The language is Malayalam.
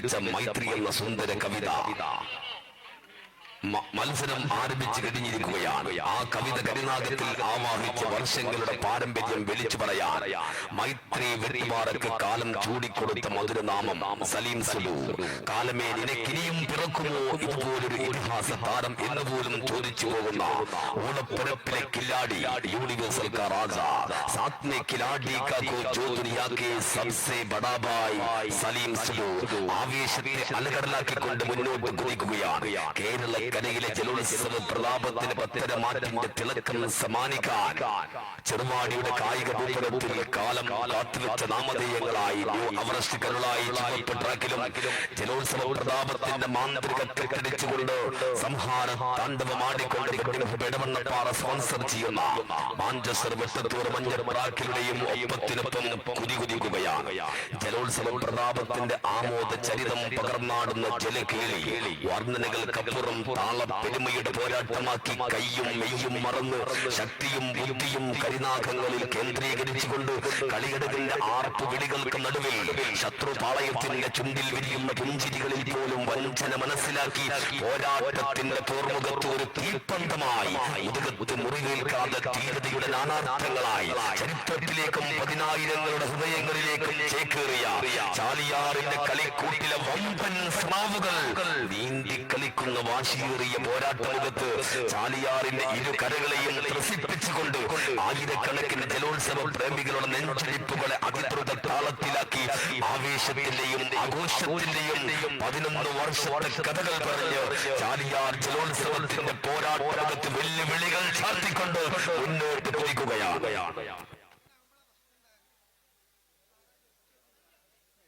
രചിച്ച മൈത്രി എന്ന സുന്ദര കവിത. മത്സരം ആരംഭിച്ചു കഴിഞ്ഞിരിക്കുകയാണ്. ആ കവിത കരുനാഗത്തിൽ ആവാഹിച്ച വർഷങ്ങളുടെ പാരമ്പര്യം വിളിച്ചു പറയാൻ. മൈത്രി വെട്ടിവാറക്ക് കാലം ചൂടിക്കൊടുത്ത മധുരനാമം സലീം സുലു. കാലമേ നിനക്കിനിയും പിറക്കുമോ? ഇതുപോലൊരു ഇതിഹാസ താരം എന്ന് പോലും ചോദിച്ചു പോകുന്ന ഓണപ്പുറപ്പിലെ കില്ലാടി യൂണിവേഴ്സൽ കാ രാജ. സാത് കിലാടി ജോ ദുനിയാ ബഡാ സലീം സുലു. ആവേശത്തെ അലകടലാക്കിക്കൊണ്ട് മുന്നോട്ട് കുതിക്കുകയാണ്. കേരള കേരളക്കരയിലെ ജലോത്സവ പ്രതാപത്തിന് പത്തരമാറ്റിന്റെ തിളക്കം സമ്മാനിക്കാൻ ചെറുവാടിയുടെ കായിക കാലം കാത്തുവെച്ച നാമധേയങ്ങളായി അവറസ്റ്റ് കരുളായി ട്രാക്കിലും ജലോത്സവ പ്രതാപത്തിന്റെ മാന്ത്രിക കെട്ടടിച്ചുകൊണ്ട് സംഹാര താണ്ഡവമാടിക്കൊണ്ട് പെടവണ്ണപ്പാറ സ്പോൺസർ ചെയ്യുന്ന മാഞ്ചസ്റ്റർ വെട്ടത്തൂർ മഞ്ഞ ട്രാക്കിലുടെയും ഒപ്പത്തിനൊപ്പം കുതികുതിക്കുകയാണ് ജലോത്സവ പ്രതാപത്തിന്റെ ആമോദ ചരിതം പകർന്നാടുന്ന ജലകേളി വർണനകൾക്കപ്പുറം താള പെരുമയുടെ പോരാട്ടമാക്കി കയ്യും മെയ്യും മറന്ന് ശക്തിയും ബുദ്ധിയും കരിനാഗങ്ങളിൽ കേന്ദ്രീകരിച്ചുകൊണ്ട് കളിയെടുക്കുന്ന ആർപ്പ് വിളികൾക്ക് നടുവിൽ ശത്രു പാളയത്തിന്റെ ചുണ്ടിൽ വിരിയുന്ന പുഞ്ചിരികളിൽ പോലും വഞ്ചന മനസ്സിലാക്കി പോരാട്ടത്തിന്റെ പോർമുഖത്ത് ഒരു തീപ്പന്തമായി മുതുകത്ത് മുറിവേൽക്കാതെ ധീരതയുടെ നാനാർത്ഥങ്ങളായി ചരിത്രത്തിലേക്കും പതിനായിരങ്ങളുടെ ഹൃദയങ്ങളിലേക്കും ചേക്കേറിയ ചാലിയാറിന്റെ കളിക്കൂട്ടിലെ വമ്പൻ സ്രാവുകൾ നീന്തി കളിക്കുന്ന വാശിയേറിയ പോരാട്ടമുഖത്ത് ചാലിയാറിന്റെ ഇരു കരകളെയും ത്രസിപ്പിച്ചുകൊണ്ട് ആയിരക്കണക്കിന് ജലോത്സവ പ്രേമികളുടെ നെഞ്ചിരിപ്പുകളെ അതിദ്രുത താളത്തിലാക്കി ആവേശത്തിന്റെയും ആഘോഷത്തിന്റെയും പതിനൊന്ന് വർഷത്തെ കഥകൾ പറഞ്ഞ് ചാലിയാർ ജലോത്സവത്തിന്റെ പോരാട്ടമുഖത്ത് വെല്ലുവിളികൾ ചാർത്തിക്കൊണ്ട് മുന്നോട്ട് കുതിക്കുകയാണ്